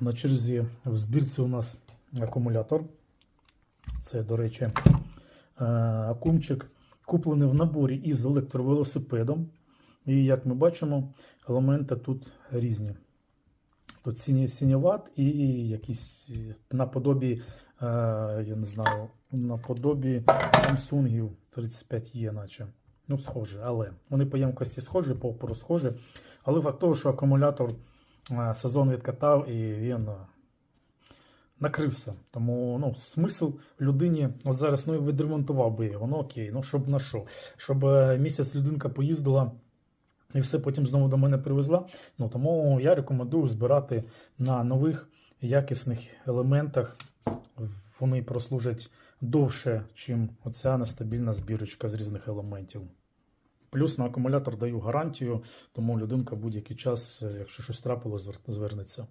на черзі в збірці у нас акумулятор. Це, до речі, е, акумчик куплений в наборі із електровелосипедом. І як ми бачимо, елементи тут різні. Тут сині, синєват і якісь е, наподобі, е, я не знаю, наподобі Samsung 35 є, наче. Ну, схоже, але вони по ємкості схожі, по опору схожі. Але факт того, що акумулятор сезон відкатав і він е, накрився. Тому ну, смисл людині, от зараз ну, відремонтував би його, ну окей, ну щоб на що? Щоб е, місяць людинка поїздила і все потім знову до мене привезла. Ну, тому я рекомендую збирати на нових якісних елементах. Вони прослужать довше, чим оця нестабільна збірочка з різних елементів. Плюс на акумулятор даю гарантію, тому людинка будь-який час, е, якщо щось трапило, звер- звернеться.